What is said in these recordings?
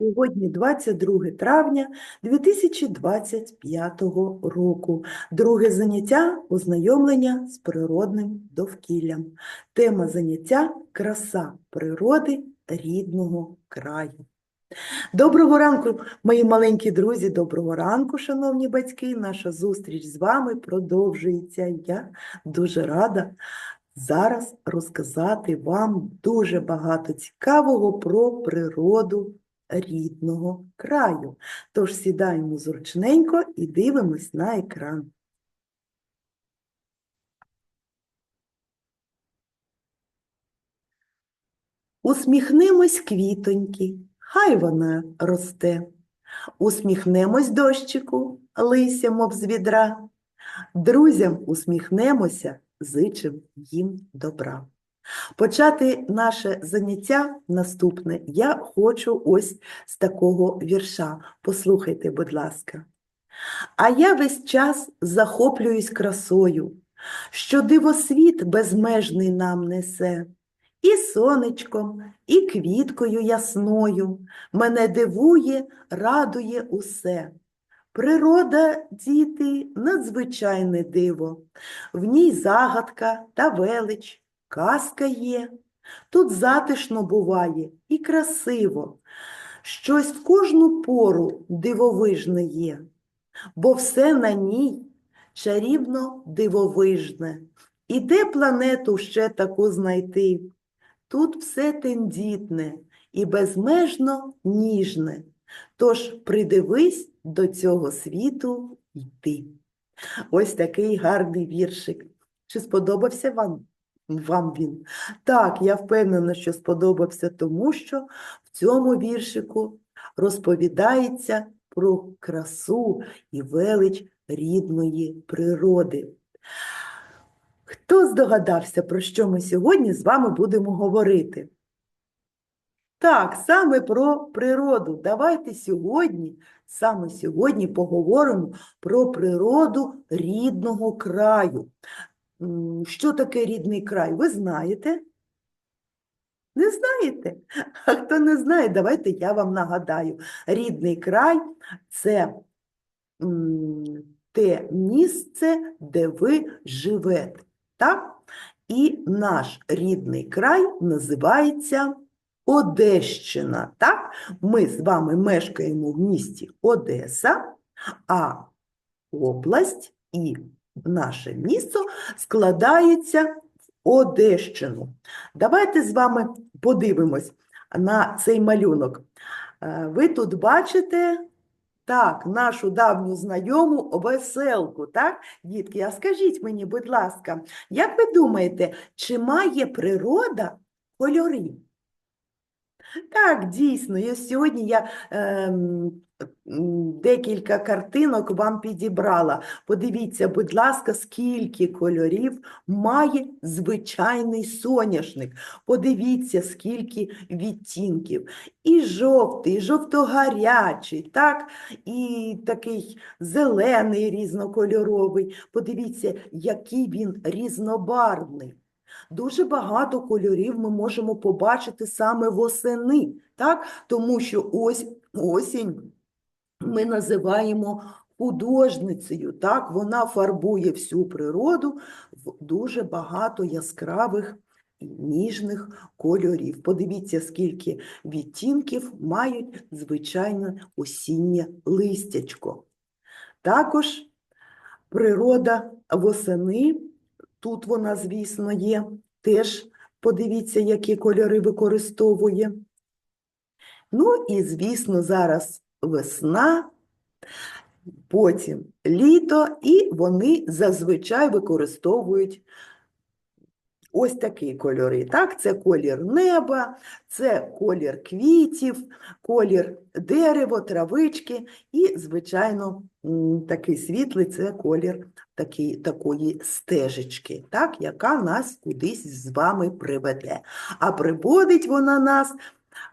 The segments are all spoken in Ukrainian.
Сьогодні 22 травня 2025 року. Друге заняття – ознайомлення з природним довкіллям. Тема заняття – краса природи рідного краю. Доброго ранку, мої маленькі друзі, доброго ранку, шановні батьки. Наша зустріч з вами продовжується. Я дуже рада зараз розказати вам дуже багато цікавого про природу рідного краю. Тож сідаємо зручненько і дивимось на екран. Усміхнемось квітоньки, хай вона росте. Усміхнемось дощику, лися, мов з відра. Друзям усміхнемося, зичим їм добра. Почати наше заняття наступне я хочу ось з такого вірша. Послухайте, будь ласка. А я весь час захоплююсь красою, що дивосвіт безмежний нам несе. І сонечком, і квіткою ясною мене дивує, радує усе. Природа, діти, надзвичайне диво, в ній загадка та велич, казка є. Тут затишно буває і красиво, щось в кожну пору дивовижне є, бо все на ній чарівно дивовижне. І де планету ще таку знайти? Тут все тендітне і безмежно ніжне. Тож придивись до цього світу йти. Ось такий гарний віршик. Чи сподобався вам, вам він? Так, я впевнена, що сподобався, тому що в цьому віршику розповідається про красу і велич рідної природи. Хто здогадався, про що ми сьогодні з вами будемо говорити? Так, саме про природу. Давайте сьогодні, саме сьогодні поговоримо про природу рідного краю. Що таке рідний край? Ви знаєте? Не знаєте? А хто не знає, давайте я вам нагадаю. Рідний край – це те місце, де ви живете. Так? І наш рідний край називається Одещина. Так? Ми з вами мешкаємо в місті Одеса, а область і наше місто складається в Одещину. Давайте з вами подивимось на цей малюнок. Е, Ви тут бачите так, нашу давню знайому веселку, так, дітки? А скажіть мені, будь ласка, як ви думаєте, чи має природа кольори? Так, дійсно, ось сьогодні я м, декілька картинок вам підібрала. Подивіться, будь ласка, скільки кольорів має звичайний соняшник. Подивіться, скільки відтінків. І жовтий, і жовтогарячий, так, і такий зелений різнокольоровий. Подивіться, який він різнобарвний. Дуже багато кольорів ми можемо побачити саме восени, так? тому що ось осінь ми називаємо художницею. Так? Вона фарбує всю природу в дуже багато яскравих ніжних кольорів. Подивіться, скільки відтінків мають звичайне осіннє листячко. Також природа восени. Тут вона, звісно, є. Теж подивіться, які кольори використовує. Ну і, звісно, зараз весна, потім літо, і вони зазвичай використовують ось такі кольори. Так, це колір неба, це колір квітів, колір дерева, травички і, звичайно, такий світлий це колір такі, такої стежечки, так, яка нас кудись з вами приведе. А приводить вона нас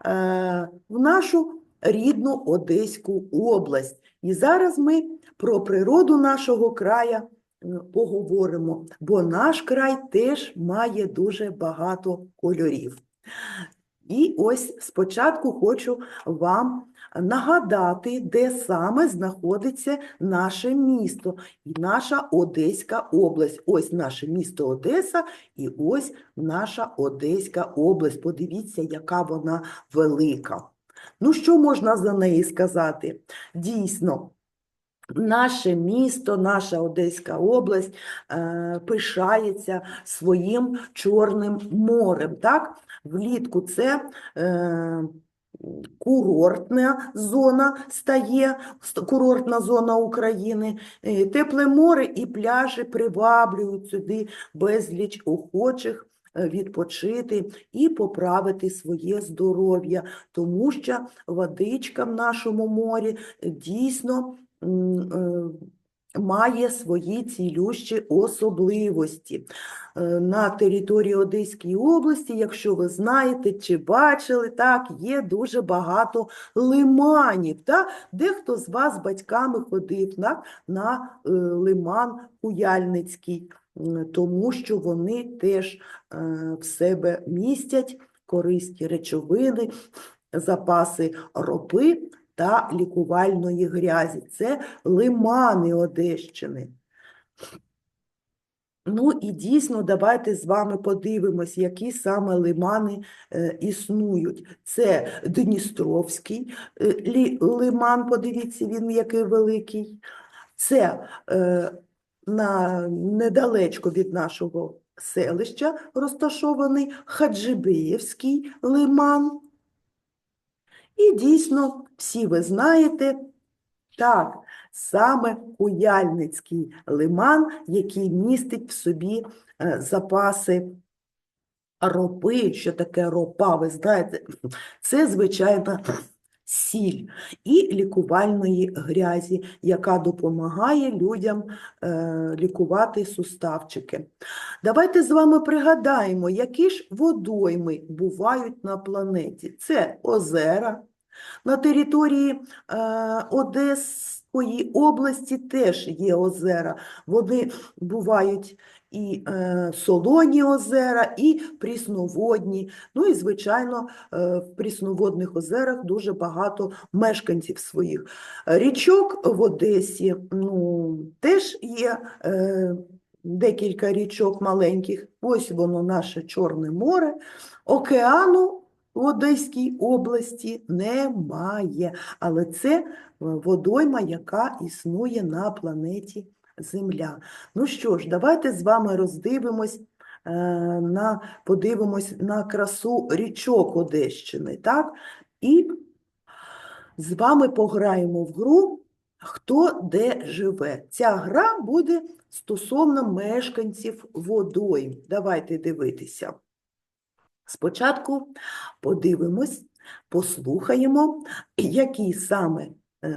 е, в нашу рідну Одеську область. І зараз ми про природу нашого краю е, поговоримо, бо наш край теж має дуже багато кольорів. І ось спочатку хочу вам нагадати, де саме знаходиться наше місто і наша Одеська область. Ось наше місто Одеса і ось наша Одеська область. Подивіться, яка вона велика. Ну, що можна за неї сказати? Дійсно, наше місто, наша Одеська область е, пишається своїм Чорним морем. Так? Влітку це е, курортна зона стає, курортна зона України. Тепле море і пляжі приваблюють сюди безліч охочих е, відпочити і поправити своє здоров'я, тому що водичка в нашому морі дійсно має свої цілющі особливості. Е, На території Одеської області, якщо ви знаєте чи бачили, так, є дуже багато лиманів. Так? Дехто з вас з батьками ходив на, на е, лиман Куяльницький, тому що вони теж е, в себе містять корисні речовини, запаси ропи та лікувальної грязі. Це лимани Одещини. Ну і дійсно, давайте з вами подивимось, які саме лимани е, існують. Це Дністровський е, лиман, подивіться, він який великий. Це е, на, недалечко від нашого селища розташований Хаджибеївський лиман. І дійсно, всі ви знаєте, так, саме Куяльницький лиман, який містить в собі е, запаси ропи. Що таке ропа, ви знаєте, це звичайна сіль і лікувальної грязі, яка допомагає людям е, лікувати суставчики. Давайте з вами пригадаємо, які ж водойми бувають на планеті. Це озера. На території е, Одеської області теж є озера. Вони бувають і е, солоні озера, і прісноводні. Ну і, звичайно, е, в прісноводних озерах дуже багато мешканців своїх. Річок в Одесі ну, теж є е, декілька річок маленьких. Ось воно наше Чорне море. Океану в Одеській області немає, але це водойма, яка існує на планеті Земля. Ну що ж, давайте з вами роздивимось, е, на, подивимось на красу річок Одещини, так? І з вами пограємо в гру Хто де живе. Ця гра буде стосовно мешканців водойм. Давайте дивитися. Спочатку подивимось, послухаємо, які саме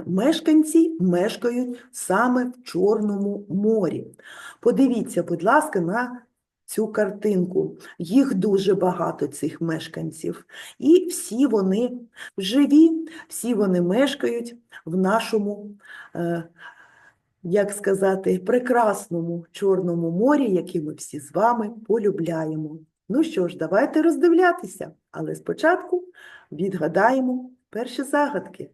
мешканці мешкають саме в Чорному морі. Подивіться, будь ласка, на цю картинку. Їх дуже багато, цих мешканців. І всі вони живі, всі вони мешкають в нашому, е, як сказати, прекрасному Чорному морі, який ми всі з вами полюбляємо. Ну що ж, давайте роздивлятися, але спочатку відгадаємо перші загадки.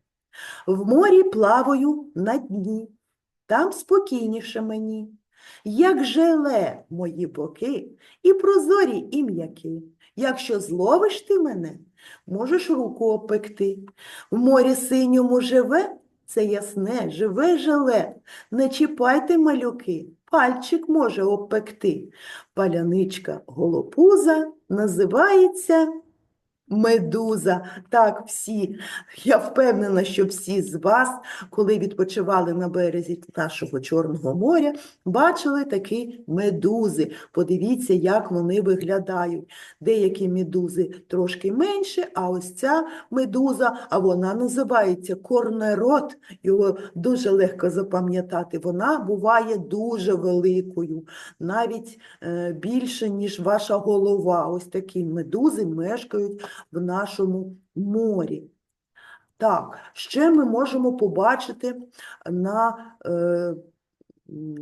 В морі плаваю на дні, там спокійніше мені, як желе мої боки, і прозорі, і м'які. Якщо зловиш ти мене, можеш руку опекти. В морі синьому живе, це ясне, живе желе. Не чіпайте малюки, пальчик може опекти. Паляничка голопуза називається медуза. Так, всі. Я впевнена, що всі з вас, коли відпочивали на березі нашого Чорного моря, бачили такі медузи. Подивіться, як вони виглядають. Деякі медузи трошки менше, а ось ця медуза, а вона називається корнерот. Його дуже легко запам'ятати. Вона буває дуже великою, навіть е, більше, ніж ваша голова. Ось такі медузи мешкають в нашому морі. Так, ще ми можемо побачити на е,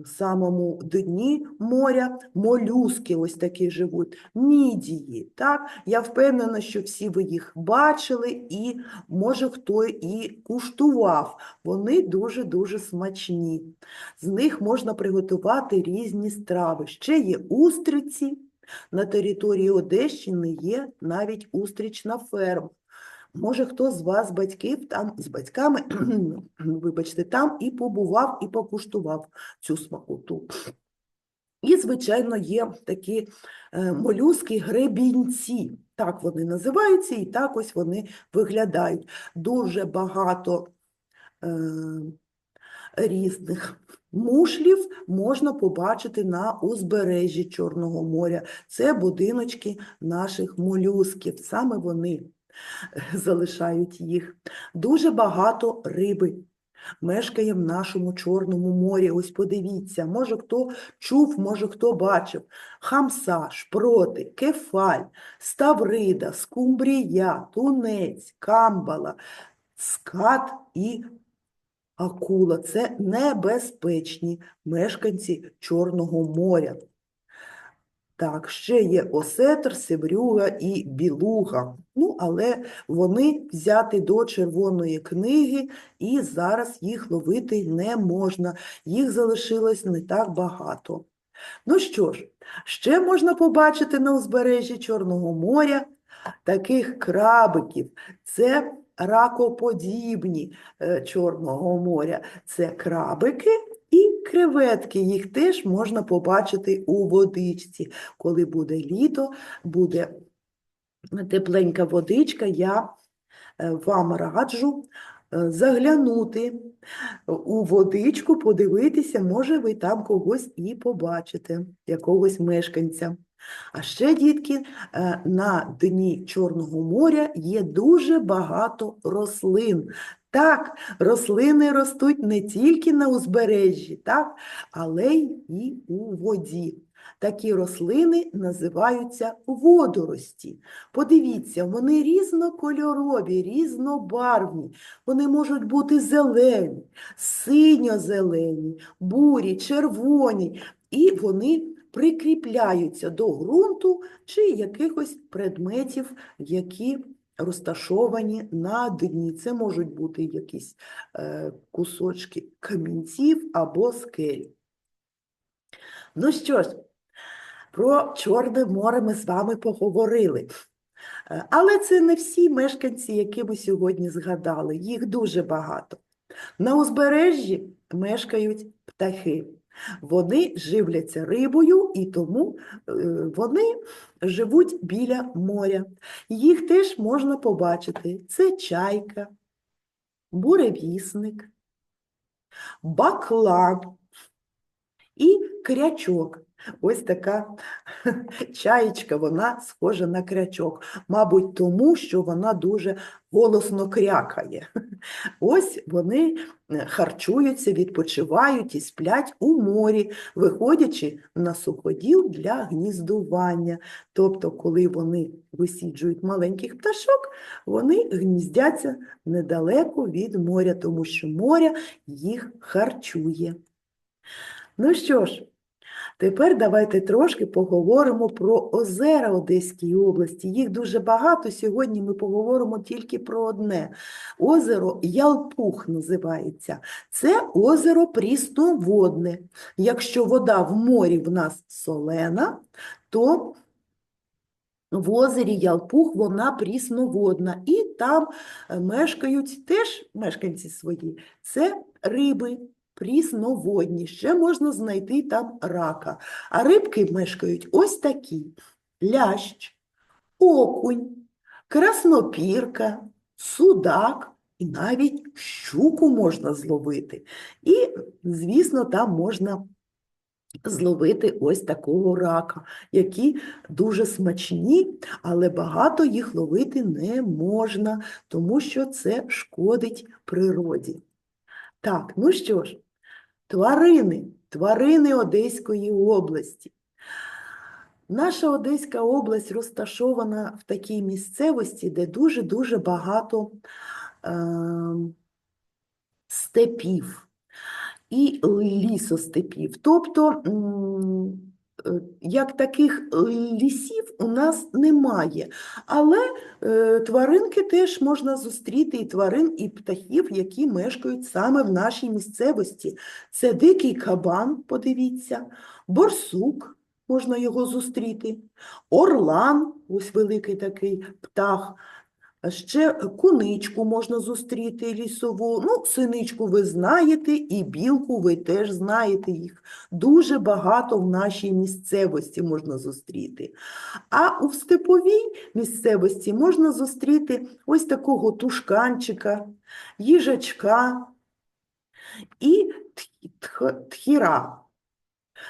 самому дні моря молюски ось такі живуть, мідії. Так? Я впевнена, що всі ви їх бачили і, може, хто і куштував. Вони дуже-дуже смачні. З них можна приготувати різні страви. Ще є устриці. На території Одещини є навіть устрічна ферма. Може, хто з вас, батьків, там з батьками, вибачте, там і побував, і покуштував цю смакоту. І, звичайно, є такі е, молюски гребінці. Так вони називаються, і так ось вони виглядають. Дуже багато е, різних мушлів можна побачити на узбережжі Чорного моря. Це будиночки наших молюсків, саме вони залишають їх. Дуже багато риби мешкає в нашому Чорному морі. Ось подивіться, може хто чув, може хто бачив. Хамса, шпроти, кефаль, ставрида, скумбрія, тунець, камбала, скат і акула. Це небезпечні мешканці Чорного моря. Так, ще є осетр, севрюга і білуга. Ну, але вони взяті до червоної книги, і зараз їх ловити не можна. Їх залишилось не так багато. Ну що ж, ще можна побачити на узбережжі Чорного моря таких крабиків. Це ракоподібні е, Чорного моря. Це крабики і креветки. Їх теж можна побачити у водичці. Коли буде літо, буде тепленька водичка, я е, вам раджу е, заглянути у водичку, подивитися, може ви там когось і побачите, якогось мешканця. А ще, дітки, е, на дні Чорного моря є дуже багато рослин. Так, рослини ростуть не тільки на узбережжі, так, але й у воді. Такі рослини називаються водорості. Подивіться, вони різнокольорові, різнобарвні. Вони можуть бути зелені, синьо-зелені, бурі, червоні, і вони прикріпляються до ґрунту чи якихось предметів, які розташовані на дні. Це можуть бути якісь е, кусочки камінців або скель. Ну що ж, про Чорне море ми з вами поговорили. Е, Але це не всі мешканці, які ми сьогодні згадали. Їх дуже багато. На узбережжі мешкають птахи. Вони живляться рибою і тому е, вони живуть біля моря. Їх теж можна побачити. Це чайка, буревісник, баклан і крячок. Ось така чаєчка, вона схожа на крячок. Мабуть, тому що вона дуже голосно крякає. Ось вони е, харчуються, відпочивають і сплять у морі, виходячи на суходіл для гніздування. Тобто, коли вони висіджують маленьких пташок, вони гніздяться недалеко від моря, тому що море їх харчує. Ну що ж, Тепер давайте трошки поговоримо про озера Одеської області. Їх дуже багато. Сьогодні ми поговоримо тільки про одне. Озеро Ялпух називається. Це озеро прісноводне. Якщо вода в морі в нас солена, то в озері Ялпух вона прісноводна. І там е, мешкають теж мешканці свої. Це риби прісноводні, ще можна знайти там рака. А рибки мешкають ось такі: лящ, окунь, краснопірка, судак і навіть щуку можна зловити. І, звісно, там можна зловити ось такого рака, які дуже смачні, але багато їх ловити не можна, тому що це шкодить природі. Так, ну що ж, тварини, тварини Одеської області. Наша Одеська область розташована в такій місцевості, де дуже-дуже багато е, степів. і лісостепів. Тобто, як таких лісів у нас немає, але е, тваринки теж можна зустріти і тварин, і птахів, які мешкають саме в нашій місцевості. Це дикий кабан, подивіться, борсук, можна його зустріти, орлан, ось великий такий птах. Ще куничку можна зустріти лісову, ну, синичку ви знаєте, і білку ви теж знаєте їх. Дуже багато в нашій місцевості можна зустріти. А у степовій місцевості можна зустріти ось такого тушканчика, їжачка і тх- тх- тхіра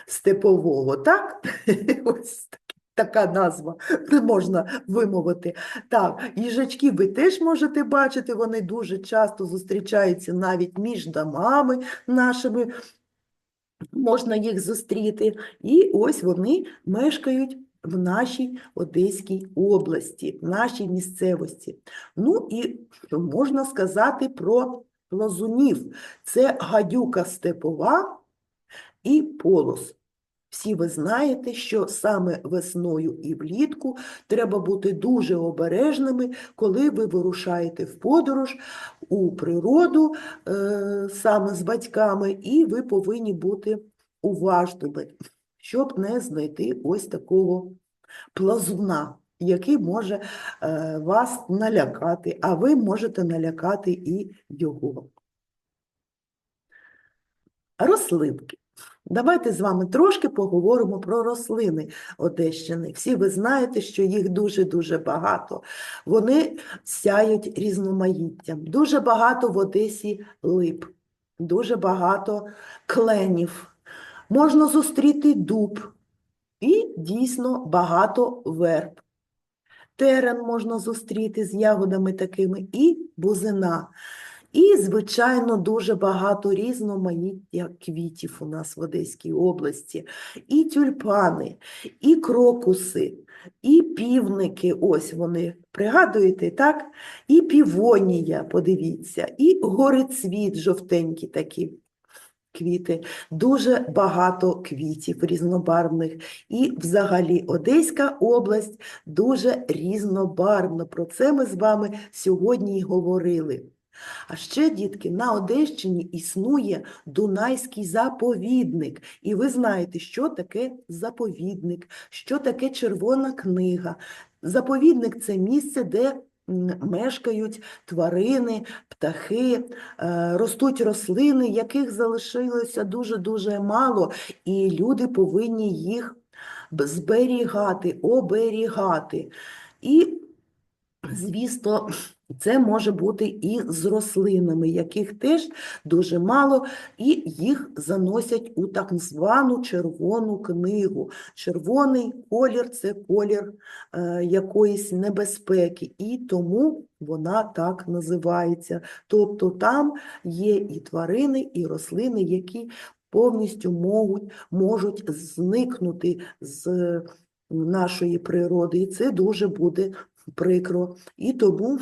степового, так? Ось така назва можна вимовити. Так, їжачки ви теж можете бачити, вони дуже часто зустрічаються навіть між домами нашими, можна їх зустріти. І ось вони мешкають в нашій Одеській області, в нашій місцевості. Ну і можна сказати про плазунів. Це гадюка степова і полос. Всі ви знаєте, що саме весною і влітку треба бути дуже обережними, коли ви вирушаєте в подорож у природу е, саме з батьками, і ви повинні бути уважними, щоб не знайти ось такого плазуна, який може е, вас налякати, а ви можете налякати і його. Рослинки. Давайте з вами трошки поговоримо про рослини Одещини. Всі ви знаєте, що їх дуже-дуже багато. Вони сяють різноманіттям. Дуже багато в Одесі лип, дуже багато кленів. Можна зустріти дуб і дійсно багато верб. Терен можна зустріти з ягодами такими і бузина. І, звичайно, дуже багато різноманіття квітів у нас в Одеській області. І тюльпани, і крокуси, і півники, ось вони, пригадуєте, так? І півонія, подивіться, і горицвіт жовтенькі такі квіти. Дуже багато квітів різнобарвних. І взагалі Одеська область дуже різнобарвна. Про це ми з вами сьогодні й говорили. А ще, дітки, на Одещині існує Дунайський заповідник. І ви знаєте, що таке заповідник, що таке червона книга. Заповідник це місце, де мешкають тварини, птахи, е, ростуть рослини, яких залишилося дуже-дуже мало, і люди повинні їх зберігати, оберігати. І Звісно, це може бути і з рослинами, яких теж дуже мало, і їх заносять у так звану червону книгу. Червоний колір це колір е, якоїсь небезпеки, і тому вона так називається. Тобто там є і тварини, і рослини, які повністю можуть, можуть зникнути з нашої природи, і це дуже буде прикро. І тому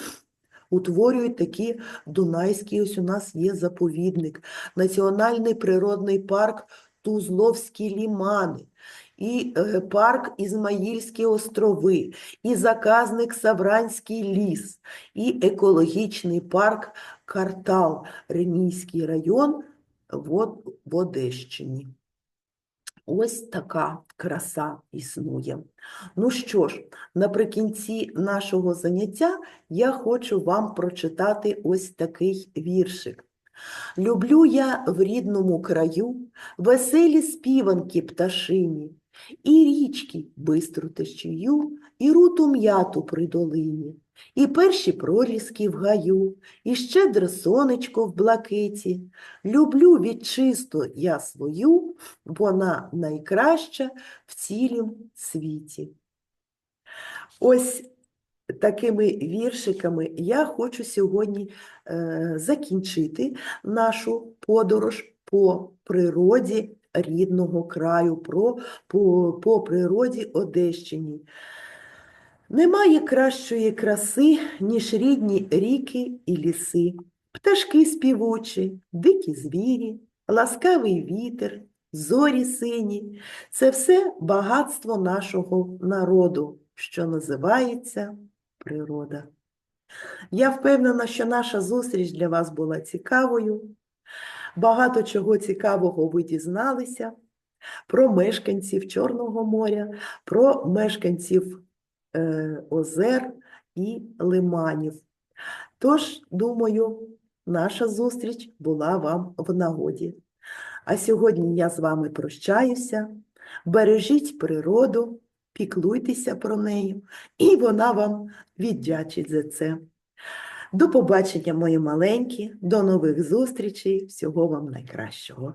утворюють такі Дунайські, ось у нас є заповідник, Національний природний парк Тузловські лімани, і е, парк Ізмаїльські острови, і заказник Савранський ліс, і екологічний парк Картал, Ренійський район в Одещині. Ось така краса існує. Ну що ж, наприкінці нашого заняття я хочу вам прочитати ось такий віршик. Люблю я в рідному краю веселі співанки пташині, і річки бистру течію, і руту м'яту при долині, і перші проліски в гаю, і щедре сонечко в блакиті. Люблю вітчисту я свою, вона найкраща в цілім світі. Ось такими віршиками я хочу сьогодні е, закінчити нашу подорож по природі рідного краю, про, по, по природі Одещині. Немає кращої краси, ніж рідні ріки і ліси, пташки співучі, дикі звірі, ласкавий вітер, зорі сині це все багатство нашого народу, що називається природа. Я впевнена, що наша зустріч для вас була цікавою. Багато чого цікавого ви дізналися про мешканців Чорного моря, про мешканців озер і лиманів. Тож, думаю, наша зустріч була вам в нагоді. А сьогодні я з вами прощаюся. Бережіть природу, піклуйтеся про неї, і вона вам віддячить за це. До побачення, мої маленькі, до нових зустрічей, всього вам найкращого.